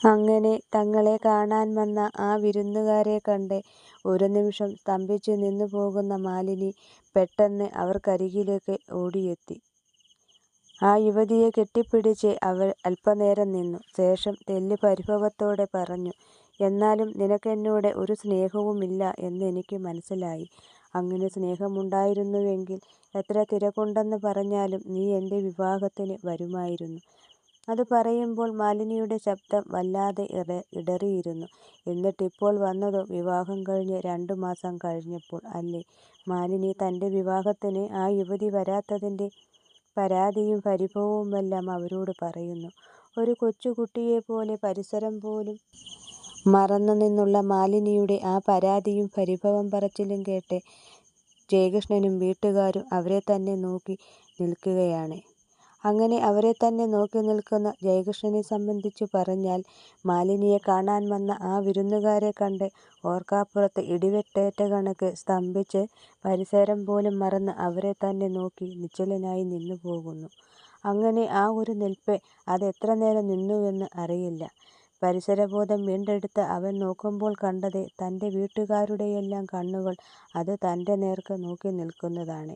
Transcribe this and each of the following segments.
അങ്ങനെ തങ്ങളെ കാണാൻ വന്ന ആ വിരുന്നുകാരെ കണ്ട് ഒരു നിമിഷം സ്തംഭിച്ച് നിന്നു പോകുന്ന മാലിനി പെട്ടെന്ന് അവർക്കരികിലേക്ക് ഓടിയെത്തി. ആ യുവതിയെ കെട്ടിപ്പിടിച്ച് അവൾ അല്പനേരം നിന്നു. ശേഷം തെല്ല് പരിഭവത്തോടെ പറഞ്ഞു "എന്നാലും നിനക്കെന്നോട് ഒരു സ്നേഹവുമില്ല എന്ന് എനിക്ക് മനസ്സിലായി. അങ്ങനെ സ്നേഹമുണ്ടായിരുന്നുവെങ്കിൽ എത്ര തിരക്കുണ്ടെന്ന് പറഞ്ഞാലും നീ എന്റെ വിവാഹത്തിന് വരുമായിരുന്നു. " അത് പറയുമ്പോൾ മാലിനിയുടെ ശബ്ദം വല്ലാതെ ഇട ഇടറിയിരുന്നു. "എന്നിട്ടിപ്പോൾ വന്നതോ വിവാഹം കഴിഞ്ഞ് രണ്ടു മാസം കഴിഞ്ഞപ്പോൾ അല്ലേ? " മാലിനി തന്റെ വിവാഹത്തിന് ആ യുവതി വരാത്തതിന്റെ പരാതിയും പരിഭവവുമെല്ലാം അവരോട് പറയുന്നു. ഒരു കൊച്ചുകുട്ടിയെപ്പോലെ പരിസരം പോലും മറന്നു നിന്നുള്ള മാലിനിയുടെ ആ പരാതിയും പരിഭവം പറച്ചിലും കേട്ട് ജയകൃഷ്ണനും വീട്ടുകാരും അവരെ തന്നെ നോക്കി നിൽക്കുകയാണ്. അങ്ങനെ അവരെ തന്നെ നോക്കി നിൽക്കുന്ന ജയകൃഷ്ണനെ സംബന്ധിച്ചു പറഞ്ഞാൽ മാലിനിയെ കാണാൻ വന്ന ആ വിരുന്നുകാരെ കണ്ട് ഓർക്കാപ്പുറത്ത് ഇടിവെട്ടേറ്റ കണക്ക് സ്തംഭിച്ച് പരിസരം പോലും മറന്ന് അവരെ തന്നെ നോക്കി നിശ്ചലനായി നിന്നു പോകുന്നു അങ്ങനെ ആ ഒരു നിൽപ്പ് അത് എത്ര നേരം നിന്നുവെന്ന് അറിയില്ല. പരിസരബോധം വീണ്ടെടുത്ത് അവൻ നോക്കുമ്പോൾ കണ്ടത് തന്റെ വീട്ടുകാരുടെയെല്ലാം കണ്ണുകൾ അത് തന്റെ നേർക്ക് നോക്കിനിൽക്കുന്നതാണ്.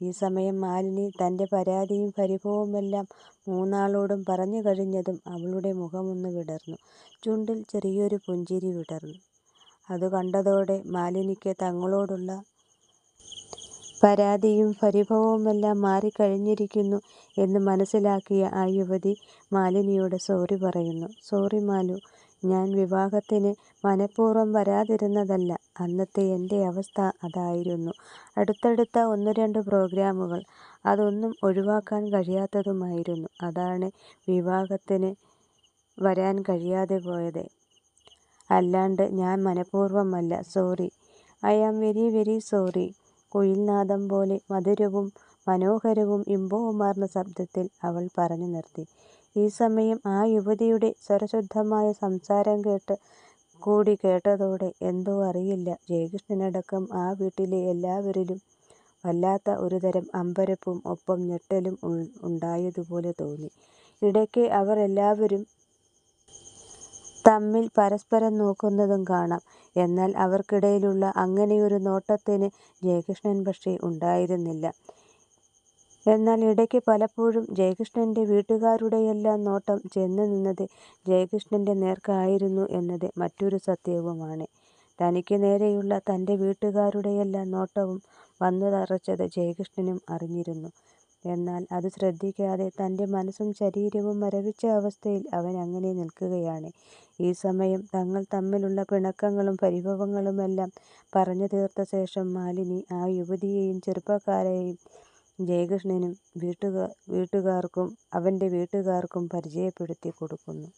ഈ സമയം മാലിനി തന്റെ പരാതിയും പരിഭവവുമെല്ലാം മൂന്നാളോടും പറഞ്ഞു കഴിഞ്ഞതും അവളുടെ മുഖമൊന്ന് വിടർന്നു. ചുണ്ടിൽ ചെറിയൊരു പുഞ്ചിരി വിടർന്നു. അത് കണ്ടതോടെ മാലിനിക്ക് തങ്ങളോടുള്ള പരാതിയും പരിഭവവുമെല്ലാം മാറിക്കഴിഞ്ഞിരിക്കുന്നു എന്ന് മനസ്സിലാക്കിയ ആ യുവതി മാലിനിയോട് സോറി പറയുന്നു. "സോറി മാലു. ഞാൻ വിവാഹത്തിന് മനഃപൂർവം വരാതിരുന്നതല്ല. അന്നത്തെ എന്റെ അവസ്ഥ അതായിരുന്നു. അടുത്തടുത്ത ഒന്ന് രണ്ട് പ്രോഗ്രാമുകൾ. അതൊന്നും ഒഴിവാക്കാൻ കഴിയാത്തതുമായിരുന്നു. അതാണ് വിവാഹത്തിന് വരാൻ കഴിയാതെ പോയത്. അല്ലാണ്ട് ഞാൻ മനഃപൂർവമല്ല. Sorry. I am very very sorry. " കുയിൽനാദം പോലെ മധുരവും മനോഹരവും ഇമ്പവുമാർന്ന ശബ്ദത്തിൽ അവൾ പറഞ്ഞു നിർത്തി. ഈ സമയം ആ യുവതിയുടെ സ്വരശുദ്ധമായ സംസാരം കേട്ട് കൂടി കേട്ടതോടെ എന്തോ അറിയില്ല ജയകൃഷ്ണനടക്കം ആ വീട്ടിലെ എല്ലാവരിലും വല്ലാത്ത ഒരുതരം അമ്പരപ്പും ഒപ്പം ഞെട്ടലും ഉണ്ടായതുപോലെ തോന്നി. ഇടയ്ക്ക് അവർ എല്ലാവരും തമ്മിൽ പരസ്പരം നോക്കുന്നതും കാണാം. എന്നാൽ അവർക്കിടയിലുള്ള അങ്ങനെയൊരു നോട്ടത്തിന് ജയകൃഷ്ണൻ പക്ഷേ ഉണ്ടായിരുന്നില്ല. എന്നാൽ ഇടയ്ക്ക് പലപ്പോഴും ജയകൃഷ്ണന്റെ വീട്ടുകാരുടെയെല്ലാം നോട്ടം ചെന്നു നിന്നത് ജയകൃഷ്ണന്റെ നേർക്കായിരുന്നു എന്നത് മറ്റൊരു സത്യവുമാണ്. തനിക്ക് നേരെയുള്ള തന്റെ വീട്ടുകാരുടെയെല്ലാം നോട്ടവും വന്നുതറച്ചത് ജയകൃഷ്ണനും അറിഞ്ഞിരുന്നു. എന്നാൽ അത് ശ്രദ്ധിക്കാതെ തന്റെ മനസ്സും ശരീരവും മരവിച്ച അവസ്ഥയിൽ അവൻ അങ്ങനെ നിൽക്കുകയാണ്. ഈ സമയം തങ്ങൾ തമ്മിലുള്ള പിണക്കങ്ങളും പരിഭവങ്ങളുമെല്ലാം പറഞ്ഞു തീർത്ത ശേഷം മാലിനി ആ യുവതിയെയും ചെറുപ്പക്കാരെയും ജയകൃഷ്ണനും വീട്ടുകാർക്കും അവന്റെ വീട്ടുകാർക്കും പരിചയപ്പെടുത്തി കൊടുക്കുന്നു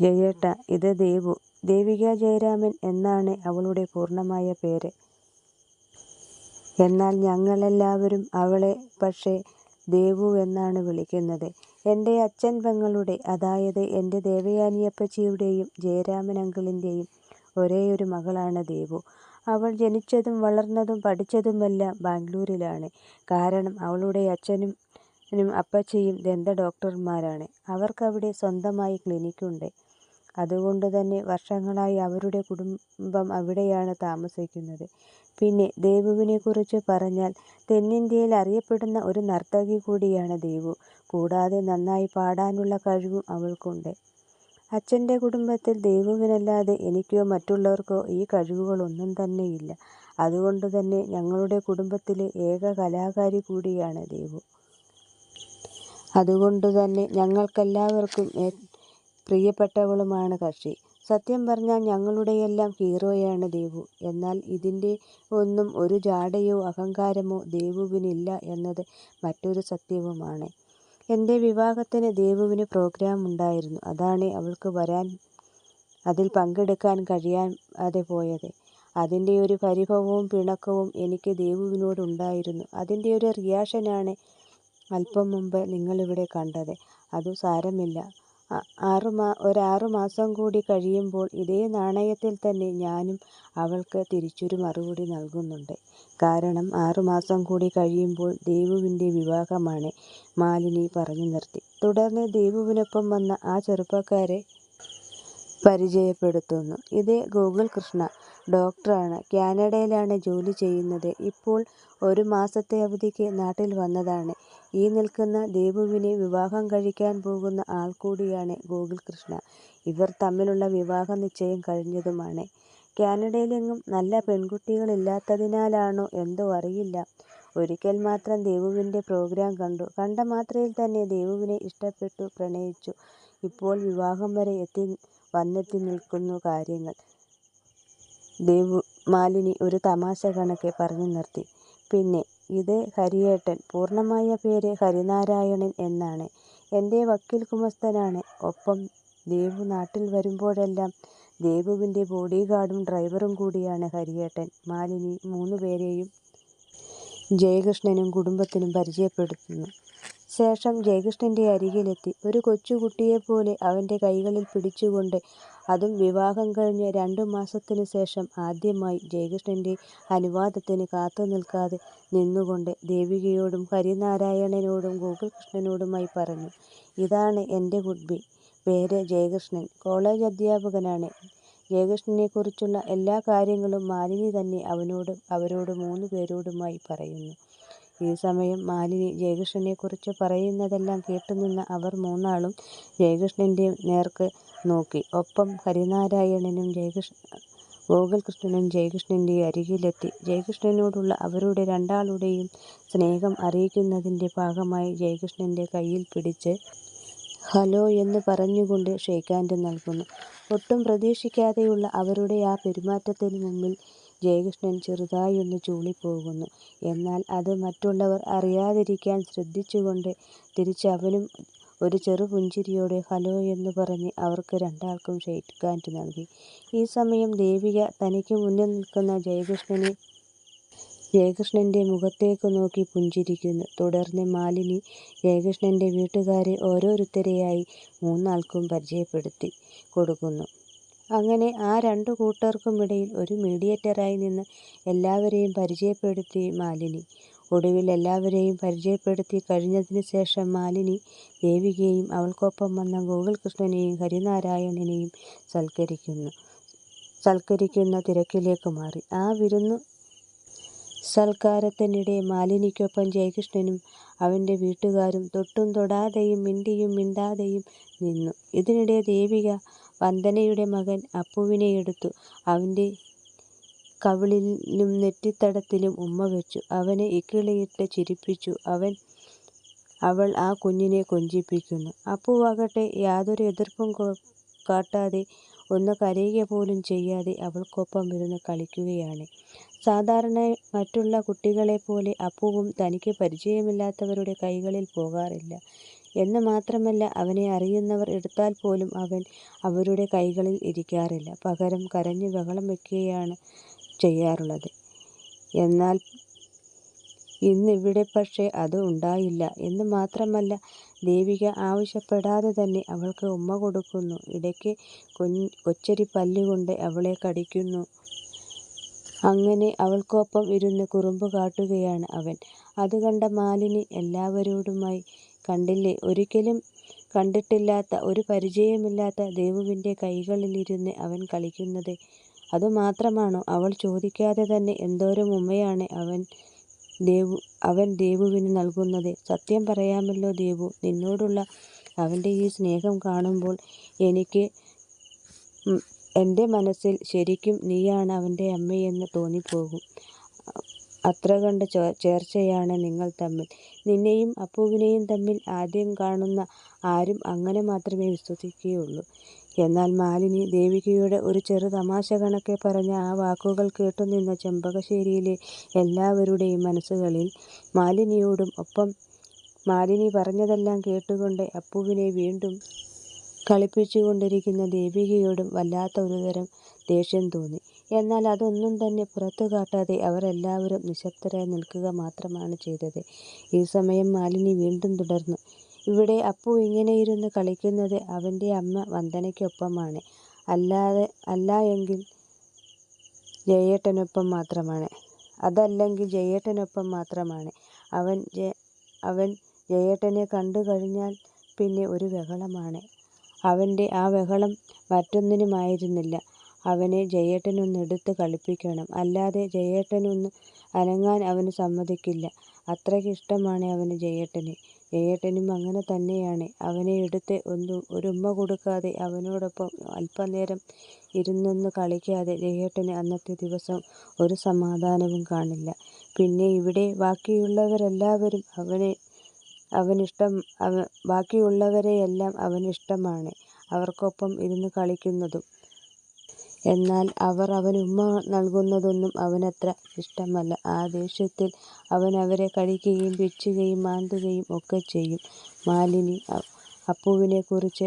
ജയേട്ട ഇത് ദേവു. ദേവിക ജയരാമൻ എന്നാണ് അവളുടെ പൂർണമായ പേര്. എന്നാൽ ഞങ്ങളെല്ലാവരും അവളെ പക്ഷേ ദേവു എന്നാണ് വിളിക്കുന്നത്. എന്റെ അച്ഛൻ പെങ്ങളുടെ, അതായത് എന്റെ ദേവയാനിയപ്പച്ചിയുടെയും ജയരാമൻ അങ്കിളിന്റെയും ഒരേയൊരു മകളാണ് ദേവു. അവൾ ജനിച്ചതും വളർന്നതും പഠിച്ചതുമെല്ലാം ബാംഗ്ലൂരിലാണ്. കാരണം അവളുടെ അച്ഛനും അപ്പച്ചിയും ദന്തഡോക്ടർമാരാണ്. അവർക്കവിടെ സ്വന്തമായി ക്ലിനിക്കുണ്ട്. അതുകൊണ്ട് തന്നെ വർഷങ്ങളായി അവരുടെ കുടുംബം അവിടെയാണ് താമസിക്കുന്നത്. പിന്നെ ദേവുവിനെക്കുറിച്ച് പറഞ്ഞാൽ തെന്നിന്ത്യയിൽ അറിയപ്പെടുന്ന ഒരു നർത്തകി കൂടിയാണ് ദേവു. കൂടാതെ നന്നായി പാടാനുള്ള കഴിവും അവൾക്കുണ്ട്. അച്ഛന്റെ കുടുംബത്തിൽ ദേവുവിനല്ലാതെ എനിക്കോ മറ്റുള്ളവർക്കോ ഈ കഴിവുകളൊന്നും തന്നെയില്ല. അതുകൊണ്ട് തന്നെ ഞങ്ങളുടെ കുടുംബത്തിലെ ഏക കലാകാരി കൂടിയാണ് ദേവു. അതുകൊണ്ടുതന്നെ ഞങ്ങൾക്കെല്ലാവർക്കും പ്രിയപ്പെട്ടവളുമാണ് കക്ഷി. സത്യം പറഞ്ഞാൽ ഞങ്ങളുടെയെല്ലാം ഹീറോയാണ് ദേവു. എന്നാൽ ഇതിന്റെ ഒന്നും ഒരു ജാടയോ അഹങ്കാരമോ ദേവുവിനില്ല എന്നത് മറ്റൊരു സത്യവുമാണ്. എന്റെ വിവാഹത്തിന് ദേവുവിന് പ്രോഗ്രാം ഉണ്ടായിരുന്നു അതാണ് അവൾക്ക് വരാൻ അതിൽ പങ്കെടുക്കാൻ കഴിയാതെ പോയത്. അതിന്റെ ഒരു പരിഭവവും പിണക്കവും എനിക്ക് ദേവുവിനോട് ഉണ്ടായിരുന്നു. അതിന്റെ ഒരു റിയാക്ഷനാണ് അല്പം മുമ്പ് നിങ്ങളിവിടെ കണ്ടത്. അതു സാരമില്ല. ഒരാറുമാസം കൂടി കഴിയുമ്പോൾ ഇതേ നാണയത്തിൽ തന്നെ ഞാനും അവൾക്ക് തിരിച്ചൊരു മറുപടി നൽകുന്നുണ്ട്. കാരണം ആറുമാസം കൂടി കഴിയുമ്പോൾ ദേവുവിന്റെ വിവാഹമാണ്. മാലിനി പറഞ്ഞു നിർത്തി. തുടർന്ന് ദേവുവിനൊപ്പം വന്ന ആ ചെറുപ്പക്കാരെ പരിചയപ്പെടുത്തുന്നു. ഇത് ഗോകുൽ കൃഷ്ണ. ഡോക്ടറാണ്. കാനഡയിലാണ് ജോലി ചെയ്യുന്നത്. ഇപ്പോൾ ഒരു മാസത്തെ അവധിക്ക് നാട്ടിൽ വന്നതാണ്. ഈ നിൽക്കുന്ന ദീപുവിനെ വിവാഹം കഴിക്കാൻ പോകുന്ന ആൾ കൂടിയാണ് ഗോകുൽ കൃഷ്ണ. ഇവർ തമ്മിലുള്ള വിവാഹ നിശ്ചയം കഴിഞ്ഞതുമാണ്. കാനഡയിലെങ്ങും നല്ല പെൺകുട്ടികളില്ലാത്തതിനാലാണോ എന്തോ അറിയില്ല, ഒരിക്കൽ മാത്രം ദേവുവിന്റെ പ്രോഗ്രാം കണ്ടു. കണ്ട മാത്രയിൽ തന്നെ ദേവുവിനെ ഇഷ്ടപ്പെട്ടു, പ്രണയിച്ചു. ഇപ്പോൾ വിവാഹം വരെ എത്തി വന്നെത്തി നിൽക്കുന്നു കാര്യങ്ങൾ. മാലിനി ഒരു തമാശ കണക്കെ പറഞ്ഞു നിർത്തി. പിന്നെ, ഇത് ഹരിയേട്ടൻ. പൂർണമായ പേര് ഹരിനാരായണൻ എന്നാണ്. എന്റെ വക്കീൽ കുമസ്തനാണ് ഒപ്പം ദേവു നാട്ടിൽ വരുമ്പോഴെല്ലാം ദേവുവിന്റെ ബോഡിഗാർഡും ഡ്രൈവറും കൂടിയാണ് ഹരിയേട്ടൻ. മാലിനി മൂന്നുപേരെയും ജയകൃഷ്ണനും കുടുംബത്തിനും പരിചയപ്പെടുത്തുന്നു. ശേഷം ജയകൃഷ്ണന്റെ അരികിലെത്തി ഒരു കൊച്ചുകുട്ടിയെപ്പോലെ അവന്റെ കൈകളിൽ പിടിച്ചുകൊണ്ട്, അതും വിവാഹം കഴിഞ്ഞ് രണ്ടു മാസത്തിനു ശേഷം ആദ്യമായി ജയകൃഷ്ണന്റെ അനുവാദത്തിന് കാത്തുനിൽക്കാതെ നിന്നുകൊണ്ട് ദേവികയോടും ഹരിനാരായണനോടും ഗോകുൽകൃഷ്ണനോടുമായി പറഞ്ഞു: "ഇതാണ് എന്റെ കുട്ടി. പേര് ജയകൃഷ്ണൻ. കോളേജ് അധ്യാപകനാണ്. " ജയകൃഷ്ണനെക്കുറിച്ചുള്ള എല്ലാ കാര്യങ്ങളും മാലിനി തന്നെ അവനോട് അവരോട് മൂന്നുപേരോടുമായി പറയുന്നു. ഈ സമയം മാലിനി ജയകൃഷ്ണനെക്കുറിച്ച് പറയുന്നതെല്ലാം കേട്ടുനിന്ന അവർ മൂന്നാളും ജയകൃഷ്ണന്റെ നേർക്ക് നോക്കി. ഒപ്പം ഹരിനാരായണനും ജയകൃഷ്ണ കൃഷ്ണനും ജയകൃഷ്ണന്റെ അരികിലെത്തി ജയകൃഷ്ണനോടുള്ള അവരുടെ രണ്ടാളുടെയും സ്നേഹം അറിയിക്കുന്നതിന്റെ ഭാഗമായി ജയകൃഷ്ണന്റെ കയ്യിൽ പിടിച്ച് ഹലോ എന്ന് പറഞ്ഞുകൊണ്ട് ഷേക്ക് ഹാൻഡ് നൽകുന്നു. ഒട്ടും പ്രതീക്ഷിക്കാതെയുള്ള അവരുടെ ആ പെരുമാറ്റത്തിന് മുമ്പിൽ ജയകൃഷ്ണൻ ചെറുതായി ചെറുതായൊന്ന് ചൂളിപ്പോകുന്നു. എന്നാൽ അത് മറ്റുള്ളവർ അറിയാതിരിക്കാൻ ശ്രദ്ധിച്ചുകൊണ്ട് തിരിച്ചവനും ഒരു ചെറുപുഞ്ചിരിയോടെ ഹലോ എന്ന് പറഞ്ഞ് അവർക്ക് രണ്ടാൾക്കും കാറ്റ് നൽകി. ഈ സമയം ദേവിക തനിക്ക് മുന്നിൽ നിൽക്കുന്ന ജയകൃഷ്ണനെ ജയകൃഷ്ണന്റെ മുഖത്തേക്ക് നോക്കി പുഞ്ചിരിക്കുന്നു. തുടർന്ന് മാലിനി ജയകൃഷ്ണന്റെ വീട്ടുകാരെ ഓരോരുത്തരെയായി മൂന്നാൾക്കും പരിചയപ്പെടുത്തി കൊടുക്കുന്നു. അങ്ങനെ ആ രണ്ടു കൂട്ടർക്കുമിടയിൽ ഒരു മീഡിയേറ്ററായി നിന്ന് എല്ലാവരെയും പരിചയപ്പെടുത്തി മാലിനി. ഒടുവിൽ എല്ലാവരെയും പരിചയപ്പെടുത്തി കഴിഞ്ഞതിന് ശേഷം മാലിനി ദേവികയെയും അവൾക്കൊപ്പം വന്ന ഗോകുൽ കൃഷ്ണനെയും ഹരിനാരായണനെയും സൽക്കരിക്കുന്നു സൽക്കരിക്കുന്ന തിരക്കിലേക്ക് മാറി. ആ വിരുന്നു സൽക്കാരത്തിനിടെ മാലിനിക്കൊപ്പം ജയകൃഷ്ണനും അവന്റെ വീട്ടുകാരും തൊട്ടും തൊടാതെയും മിണ്ടിയും മിണ്ടാതെയും നിന്നു. ഇതിനിടെ ദേവിക വന്ദനയുടെ മകൻ അപ്പുവിനെ എടുത്തു. അവന്റെ കവിളിലും നെറ്റിത്തടത്തിലും ഉമ്മ വെച്ചു. അവനെ ഇക്കിളിയിട്ട് ചിരിപ്പിച്ചു അവൻ അവൾ ആ കുഞ്ഞിനെ കൊഞ്ചിപ്പിക്കുന്നു. അപ്പുവാകട്ടെ യാതൊരു എതിർപ്പും കാട്ടാതെ ഒന്ന് കരയുക പോലും ചെയ്യാതെ അവൾക്കൊപ്പം ഇരുന്ന് കളിക്കുകയാണ്. സാധാരണ മറ്റുള്ള കുട്ടികളെ പോലെ അപ്പുവും തനിക്ക് പരിചയമില്ലാത്തവരുടെ കൈകളിൽ പോകാറില്ല. എന്ന് മാത്രമല്ല അവനെ അറിയുന്നവർ എടുത്താൽ പോലും അവൻ അവരുടെ കൈകളിൽ ഇരിക്കാറില്ല. പകരം കരഞ്ഞ് ബഹളം വെക്കുകയാണ് ചെയ്യാറുള്ളത്. എന്നാൽ ഇന്നിവിടെ പക്ഷേ അത് ഉണ്ടായില്ല. എന്ന് മാത്രമല്ല ദേവിക ആവശ്യപ്പെടാതെ തന്നെ അവൾക്ക് ഉമ്മ കൊടുക്കുന്നു. ഇടയ്ക്ക് കൊച്ചരി പല്ലുകൊണ്ട് അവളെ കടിക്കുന്നു. അങ്ങനെ അവൾക്കൊപ്പം ഇരുന്ന് കുറുമ്പ് കാട്ടുകയാണ് അവൻ. അത് കണ്ട മാലിനി എല്ലാവരോടുമായി "കണ്ടില്ലേ, ഒരിക്കലും കണ്ടിട്ടില്ലാത്ത, ഒരു പരിചയമില്ലാത്ത ദേവുവിന്റെ കൈകളിലിരുന്ന് അവൻ കളിക്കുന്നത്. അതുമാത്രമാണോ അവൾ ചോദിക്കാതെ തന്നെ എന്തോരം ഉമ്മയാണ് അവൻ ദേവു അവൻ ദേവുവിന് നൽകുന്നത്. സത്യം പറയാമല്ലോ ദേവു, നിന്നോടുള്ള അവന്റെ ഈ സ്നേഹം കാണുമ്പോൾ എനിക്ക് എന്റെ മനസ്സിൽ ശരിക്കും നീയാണ് അവന്റെ അമ്മയെന്ന് തോന്നിപ്പോകും. അത്രകണ്ട് ചേർച്ചയാണ് നിങ്ങൾ തമ്മിൽ. നിന്നെയും അപ്പുവിനെയും തമ്മിൽ ആദ്യം കാണുന്ന ആരും അങ്ങനെ മാത്രമേ വിശ്വസിക്കുകയുള്ളൂ. " എന്നാൽ മാലിനി ദേവികയുടെ ഒരു ചെറു തമാശ കണക്കെ പറഞ്ഞ ആ വാക്കുകൾ കേട്ടുനിന്ന ചെമ്പകശ്ശേരിയിലെ എല്ലാവരുടെയും മനസ്സുകളിൽ മാലിനിയോടും ഒപ്പം മാലിനി പറഞ്ഞതെല്ലാം കേട്ടുകൊണ്ട് അപ്പുവിനെ വീണ്ടും കളിപ്പിച്ചുകൊണ്ടിരിക്കുന്ന ദേവികയോടും വല്ലാത്ത ഒരുതരം ദേഷ്യം തോന്നി. എന്നാൽ അതൊന്നും തന്നെ പുറത്തുകാട്ടാതെ അവർ എല്ലാവരും നിശബ്ദരായി നിൽക്കുക മാത്രമാണ് ചെയ്തത്. ഈ സമയം മാലിനി വീണ്ടും തുടർന്നു: "ഇവിടെ അപ്പു ഇങ്ങനെയിരുന്ന് കളിക്കുന്നത് അവന്റെ അമ്മ വന്ദനയ്ക്കൊപ്പമാണ്. അല്ലാതെ അല്ല എങ്കിൽ ജയേട്ടനൊപ്പം മാത്രമാണ് അതല്ലെങ്കിൽ ജയേട്ടനൊപ്പം മാത്രമാണ്. അവൻ അവൻ ജയേട്ടനെ കണ്ടു കഴിഞ്ഞാൽ പിന്നെ ഒരു ബഹളമാണ്. അവന്റെ ആ ബഹളം മറ്റൊന്നിനുമായിരുന്നില്ല. അവനെ ജയേട്ടനൊന്നെടുത്ത് കളിപ്പിക്കണം. അല്ലാതെ ജയേട്ടനൊന്ന് അനങ്ങാൻ അവന് സമ്മതിക്കില്ല. അത്രയ്ക്ക് ഇഷ്ടമാണ് അവന് ജയേട്ടനെ. ജയേട്ടനും അങ്ങനെ തന്നെയാണ്. അവനെ എടുത്ത് ഒരുമ്മ കൊടുക്കാതെ അവനോടൊപ്പം അല്പനേരം ഇരുന്നൊന്ന് കളിക്കാതെ ജയേട്ടന് അന്നത്തെ ദിവസം ഒരു സമാധാനവും കാണില്ല. പിന്നെ ഇവിടെ ബാക്കിയുള്ളവരെല്ലാവരും അവനിഷ്ടമാണ്. അവർക്കൊപ്പം ഇരുന്ന് കളിക്കുന്നതും. എന്നാൽ അവർ അവന് ഉമ്മ നൽകുന്നതൊന്നും അവനത്ര ഇഷ്ടമല്ല. ആ ദേഷ്യത്തിൽ അവൻ അവരെ കടിക്കുകയും പിച്ചുകയും മാന്തുകയും ഒക്കെ ചെയ്യും. മാലിനി അപ്പുവിനെക്കുറിച്ച്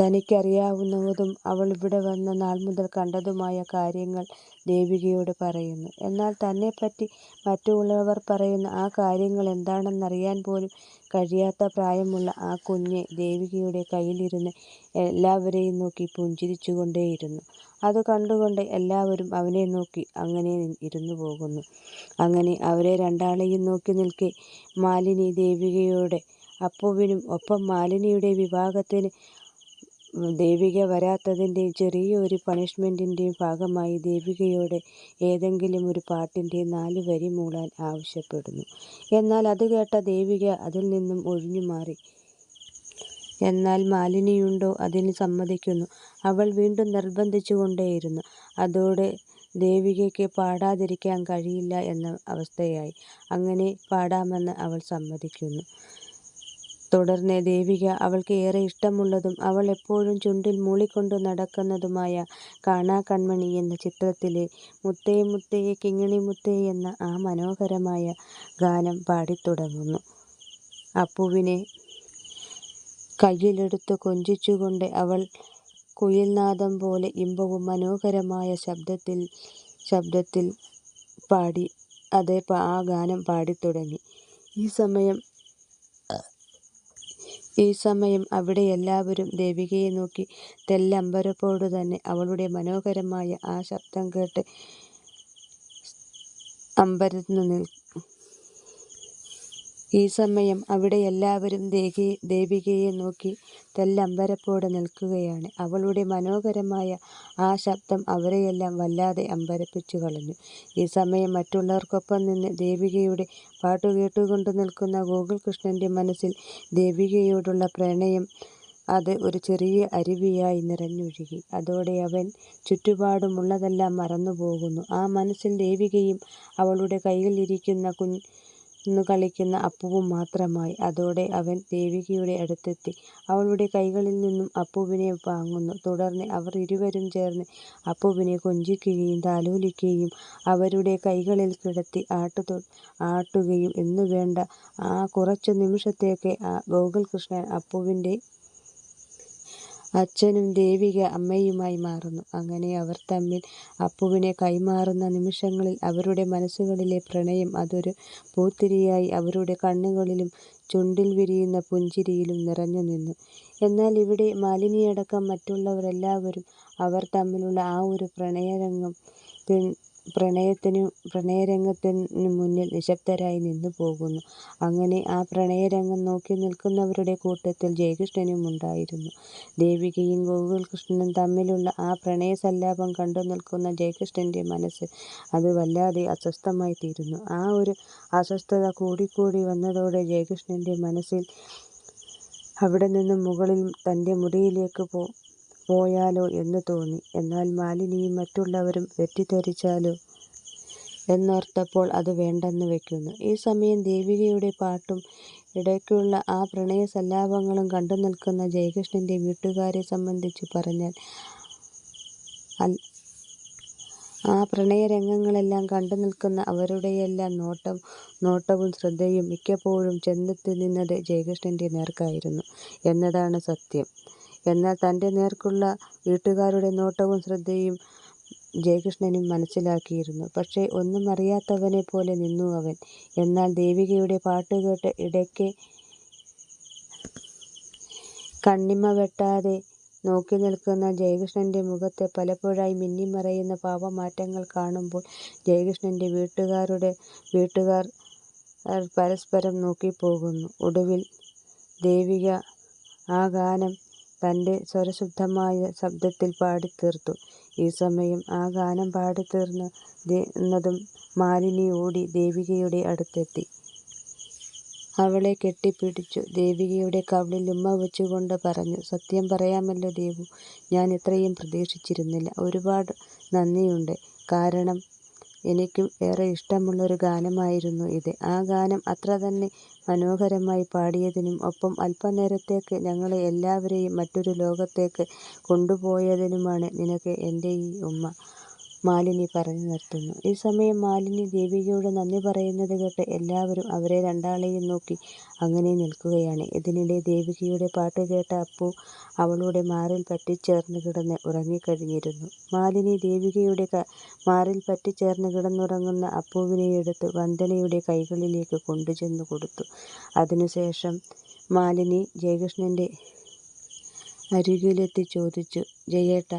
തനിക്കറിയാവുന്നതും അവൾ ഇവിടെ വന്ന നാൾ മുതൽ കണ്ടതുമായ കാര്യങ്ങൾ ദേവികയോട് പറയുന്നു. എന്നാൽ തന്നെപ്പറ്റി മറ്റുള്ളവർ പറയുന്ന ആ കാര്യങ്ങൾ എന്താണെന്ന് അറിയാൻ പോലും കഴിയാത്ത പ്രായമുള്ള ആ കുഞ്ഞ് ദേവികയുടെ കയ്യിലിരുന്ന് എല്ലാവരെയും നോക്കി പുഞ്ചിരിച്ചുകൊണ്ടേയിരുന്നു. അത് കണ്ടുകൊണ്ട് എല്ലാവരും അവനെ നോക്കി അങ്ങനെ ഇരുന്നുപോകുന്നു. അങ്ങനെ അവരെ രണ്ടാളെയും നോക്കി നിൽക്കെ മാലിനി ദേവികയോട് അപ്പുവിനും ഒപ്പം മാലിനിയുടെ വിവാഹത്തിന് ദേവിക വരാത്തതിന്റെ ചെറിയൊരു പണിഷ്മെന്റിന്റെയും ഭാഗമായി ദേവികയോട് ഏതെങ്കിലും ഒരു പാട്ടിന്റെ നാല് വരി മൂളാൻ ആവശ്യപ്പെടുന്നു. എന്നാൽ അത് കേട്ട ദേവിക അതിൽ നിന്നും ഒഴിഞ്ഞു മാറി എന്നാൽ മാലിനിയുണ്ടോ അതിന് സമ്മതിക്കുന്നു. അവൾ വീണ്ടും നിർബന്ധിച്ചുകൊണ്ടേയിരുന്നു. അതോടെ ദേവികയ്ക്ക് പാടാതിരിക്കാൻ കഴിയില്ല എന്ന അവസ്ഥയായി. അങ്ങനെ പാടാമെന്ന് അവൾ സമ്മതിക്കുന്നു. തുടർന്ന് ദേവിക അവൾക്ക് ഏറെ ഇഷ്ടമുള്ളതും അവൾ എപ്പോഴും ചുണ്ടിൽ മൂളിക്കൊണ്ട് നടക്കുന്നതുമായ കാണാ കൺമണി എന്ന ചിത്രത്തിലെ മുത്തേ മുത്തേ കിങ്ങിണി മുത്തേ എന്ന ആ മനോഹരമായ ഗാനം പാടിത്തുടങ്ങുന്നു. അപ്പുവിനെ കയ്യിലെടുത്ത് കൊഞ്ചിച്ചുകൊണ്ട് അവൾ കുയിൽനാദം പോലെ ഇമ്പവും മനോഹരമായ ശബ്ദത്തിൽ ശബ്ദത്തിൽ പാടി അതേ ആ ഗാനം പാടിത്തുടങ്ങി. ഈ സമയം അവിടെ എല്ലാവരും ദേവികയെ നോക്കി. തെല്ലമ്പരപ്പോടു തന്നെ അവളുടെ മനോഹരമായ ആ ശബ്ദം കേട്ട് നിൽക്കുകയാണ്. അവളുടെ മനോഹരമായ ആ ശബ്ദം അവരെയെല്ലാം വല്ലാതെ അമ്പരപ്പിച്ചു കളഞ്ഞു. ഈ സമയം മറ്റുള്ളവർക്കൊപ്പം നിന്ന് ദേവികയുടെ പാട്ടുകേട്ടുകൊണ്ട് നിൽക്കുന്ന ഗോകുൽകൃഷ്ണന്റെ മനസ്സിൽ ദേവികയോടുള്ള പ്രണയം അത് ഒരു ചെറിയ അരുവിയായി നിറഞ്ഞൊഴുകി. അതോടെ അവൻ ചുറ്റുപാടുമുള്ളതെല്ലാം മറന്നുപോകുന്നു. ആ മനസ്സിൽ ദേവികയും അവളുടെ കയ്യിലിരുന്നു കളിക്കുന്ന അപ്പുവും മാത്രമായി. അതോടെ അവൻ ദേവികയുടെ അടുത്തെത്തി അവളുടെ കൈകളിൽ നിന്നും അപ്പുവിനെ വാങ്ങുന്നു. തുടർന്ന് അവർ ഇരുവരും ചേർന്ന് അപ്പുവിനെ കൊഞ്ചിക്കുകയും താലോലിക്കുകയും അവരുടെ കൈകളിൽ കിടത്തി ആട്ടുകയും എന്നുവേണ്ട ആ കുറച്ചു നിമിഷത്തേക്ക് ഗോകുൽകൃഷ്ണൻ അപ്പുവിന്റെ അച്ഛനും ദേവിക അമ്മയുമായി മാറുന്നു. അങ്ങനെ അവർ തമ്മിൽ അപ്പുവിനെ കൈമാറുന്ന നിമിഷങ്ങളിൽ അവരുടെ മനസ്സുകളിലെ പ്രണയം അതൊരു പൂത്തിരിയായി അവരുടെ കണ്ണുകളിലും ചുണ്ടിൽ വിരിയുന്ന പുഞ്ചിരിയിലും നിറഞ്ഞുനിന്നു. എന്നാൽ ഇവിടെ മാലിനിയടക്കം മറ്റുള്ളവരെല്ലാവരും അവർ തമ്മിലുള്ള ആ ഒരു പ്രണയരംഗത്തിനു മുന്നിൽ നിശ്ശബ്ദരായി നിന്നുപോകുന്നു. അങ്ങനെ ആ പ്രണയരംഗം നോക്കി നിൽക്കുന്നവരുടെ കൂട്ടത്തിൽ ജയകൃഷ്ണനും ഉണ്ടായിരുന്നു. ദേവികയും ഗോകുൽകൃഷ്ണനും തമ്മിലുള്ള ആ പ്രണയ പ്രണയസല്ലാപം കണ്ടുനിൽക്കുന്ന ജയകൃഷ്ണന്റെ മനസ്സ് അത് വല്ലാതെ അസ്വസ്ഥമായി തീരുന്നു ആ ഒരു അസ്വസ്ഥത കൂടിക്കൂടി വന്നതോടെ ജയകൃഷ്ണന്റെ മനസ്സിൽ അവിടെനിന്നും മുകളിൽ തന്റെ മുറിയിലേക്ക് പോയാലോ എന്ന് തോന്നി. എന്നാൽ മാലിനിയും മറ്റുള്ളവരും തെറ്റിദ്ധരിച്ചാലോ എന്നോർത്തപ്പോൾ അത് വേണ്ടെന്ന് വെക്കുന്നു ഈ സമയം ദേവികയുടെ പാട്ടും ഇടയ്ക്കുള്ള ആ പ്രണയ പ്രണയസല്ലാപങ്ങളും കണ്ടുനിൽക്കുന്ന ജയകൃഷ്ണന്റെ വീട്ടുകാരെ സംബന്ധിച്ചു പറഞ്ഞാൽ ആ പ്രണയരംഗങ്ങളെല്ലാം കണ്ടുനിൽക്കുന്ന അവരുടെയെല്ലാം നോട്ടവും ശ്രദ്ധയും മിക്കപ്പോഴും ചെന്നെത്തി നിന്നത് ജയകൃഷ്ണന്റെ നേർക്കായിരുന്നു എന്നതാണ് സത്യം. എന്നാൽ തന്റെ നേർക്കുള്ള വീട്ടുകാരുടെ നോട്ടവും ശ്രദ്ധയും ജയകൃഷ്ണനും മനസ്സിലാക്കിയിരുന്നു. പക്ഷേ ഒന്നും അറിയാത്തവനെപ്പോലെ നിന്നു അവൻ. എന്നാൽ ദേവികയുടെ പാട്ടുകേട്ട് ഇടയ്ക്ക് കണ്ണിമ വെട്ടാതെ നോക്കി നിൽക്കുന്ന ജയകൃഷ്ണന്റെ മുഖത്തെ പലപ്പോഴായി മിന്നിമറയുന്ന ഭാവമാറ്റങ്ങൾ കാണുമ്പോൾ ജയകൃഷ്ണന്റെ വീട്ടുകാർ അവർ പരസ്പരം നോക്കിപ്പോകുന്നു. ഒടുവിൽ ദേവിക ആ ഗാനം തന്റെ സ്വരശുദ്ധമായ ശബ്ദത്തിൽ പാടിത്തീർത്തു. ഈ സമയം ആ ഗാനം പാടിത്തീർന്നതും മാലിനി ഓടി ദേവികയുടെ അടുത്തെത്തി. അവളെ കെട്ടിപ്പിടിച്ചു ദേവികയുടെ ഉമ്മ വെച്ചുകൊണ്ട് പറഞ്ഞു "സത്യം പറയാമല്ലോ ദേവു ഞാൻ ഇത്രയും പ്രതീക്ഷിച്ചിരുന്നില്ല. ഒരുപാട് നന്ദിയുണ്ട്. കാരണം എനിക്കും ഏറെ ഇഷ്ടമുള്ളൊരു ഗാനമായിരുന്നു ഇത്. ആ ഗാനം അത്ര തന്നെ മനോഹരമായി പാടിയതിനും ഒപ്പം അല്പനേരത്തേക്ക് ഞങ്ങളെ എല്ലാവരെയും മറ്റൊരു ലോകത്തേക്ക് കൊണ്ടുപോയതിനുമാണ് നിനക്ക് എന്റെ ഈ ഉമ്മ. " മാലിനി പറഞ്ഞു നിർത്തുന്നു. ഈ സമയം മാലിനി ദേവികയോട് നന്ദി പറയുന്നത് കേട്ട് എല്ലാവരും അവരെ രണ്ടാളെയും നോക്കി അങ്ങനെ നിൽക്കുകയാണ്. ഇതിനിടെ ദേവികയുടെ പാട്ട് കേട്ട അപ്പു അവളുടെ മാറിൽ പറ്റിച്ചേർന്ന് കിടന്ന് ഉറങ്ങിക്കഴിഞ്ഞിരുന്നു. മാലിനി ദേവികയുടെ മാറിൽ പറ്റിച്ചേർന്ന് കിടന്നുറങ്ങുന്ന അപ്പുവിനെയെടുത്ത് വന്ദനയുടെ കൈകളിലേക്ക് കൊണ്ടുചെന്ന് കൊടുത്തു. അതിനുശേഷം മാലിനി ജയകൃഷ്ണന്റെ അരികിലെത്തി ചോദിച്ചു "ജയേട്ടാ,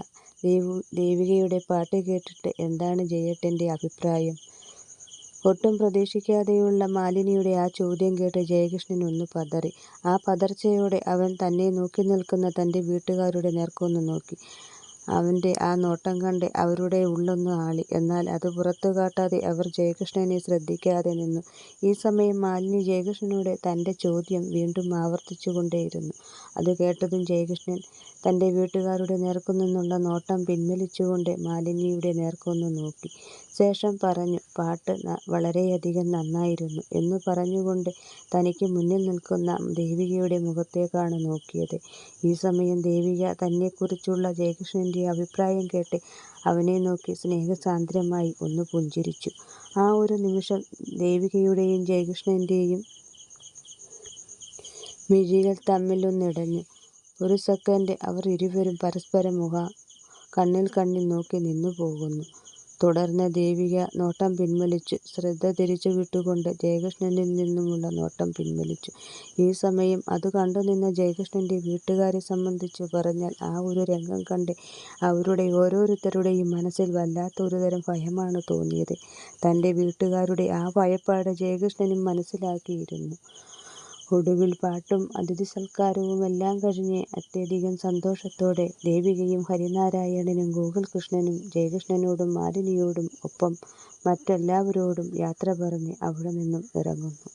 ദേവികയുടെ പാട്ട് കേട്ടിട്ട് എന്താണ് ജയേട്ടന്റെ അഭിപ്രായം? " ഒട്ടും പ്രതീക്ഷിക്കാതെയുള്ള മാലിനിയുടെ ആ ചോദ്യം കേട്ട് ജയകൃഷ്ണൻ ഒന്ന് പതറി. ആ പതർച്ചയോടെ അവൻ തന്നെ നോക്കി നിൽക്കുന്ന തന്റെ വീട്ടുകാരുടെ നേർക്കൊന്ന് നോക്കി. അവന്റെ ആ നോട്ടം കണ്ട് അവരുടെ ഉള്ളൊന്ന് ആളി. എന്നാൽ അത് പുറത്തു കാട്ടാതെ അവർ ജയകൃഷ്ണനെ ശ്രദ്ധിക്കാതെ നിന്നു. ഈ സമയം മാലിനി ജയകൃഷ്ണനോട് തന്റെ ചോദ്യം വീണ്ടും ആവർത്തിച്ചുകൊണ്ടേയിരുന്നു. അത് കേട്ടതും ജയകൃഷ്ണൻ തന്റെ വീട്ടുകാരുടെ നേർക്കുനിന്നുള്ള നോട്ടം പിൻവലിച്ചുകൊണ്ട് മാലിനിയുടെ നേർക്കൊന്ന് നോക്കി. ശേഷം പറഞ്ഞു "പാട്ട് വളരെയധികം നന്നായിരുന്നു. " എന്ന് പറഞ്ഞുകൊണ്ട് തനിക്ക് മുന്നിൽ നിൽക്കുന്ന ദേവികയുടെ മുഖത്തേക്കാണ് നോക്കിയത്. ഈ സമയം ദേവിക തന്നെക്കുറിച്ചുള്ള ജയകൃഷ്ണന്റെ അഭിപ്രായം കേട്ട് അവനെ നോക്കി സ്നേഹസാന്ദ്രമായി ഒന്ന് പുഞ്ചിരിച്ചു. ആ ഒരു നിമിഷം ദേവികയുടെയും ജയകൃഷ്ണന്റെയും മിഴികൾ തമ്മിലൊന്നിടഞ്ഞു. ഒരു സെക്കൻഡ് അവർ ഇരുവരും പരസ്പരം മുഖ കണ്ണിൽ കണ്ണിൽ നോക്കി നിന്നുപോകുന്നു. തുടർന്ന് ദേവിക നോട്ടം പിൻവലിച്ചു. ശ്രദ്ധ തിരിച്ചുവിട്ടുകൊണ്ട് ജയകൃഷ്ണനിൽ നിന്നുമുള്ള നോട്ടം പിൻവലിച്ചു. ഈ സമയം അത് കണ്ടുനിന്ന ജയകൃഷ്ണന്റെ വീട്ടുകാരെ സംബന്ധിച്ചു പറഞ്ഞാൽ ആ ഒരു രംഗം കണ്ട് അവരുടെ ഓരോരുത്തരുടെയും മനസ്സിൽ വല്ലാത്ത ഒരുതരം ഭയമാണ് തോന്നിയത്. തന്റെ വീട്ടുകാരുടെ ആ ഭയപ്പാട് ജയകൃഷ്ണനും മനസ്സിലാക്കിയിരുന്നു. ഒടുവിൽ പാട്ടും അതിഥിസൽക്കാരവുമെല്ലാം കഴിഞ്ഞ് അത്യധികം സന്തോഷത്തോടെ ദേവികയും ഹരിനാരായണനും ഗോകുൽകൃഷ്ണനും ജയകൃഷ്ണനോടും മാലിനിയോടും ഒപ്പം മറ്റെല്ലാവരോടും യാത്ര പറഞ്ഞ് അവിടെ നിന്നും ഇറങ്ങുന്നു.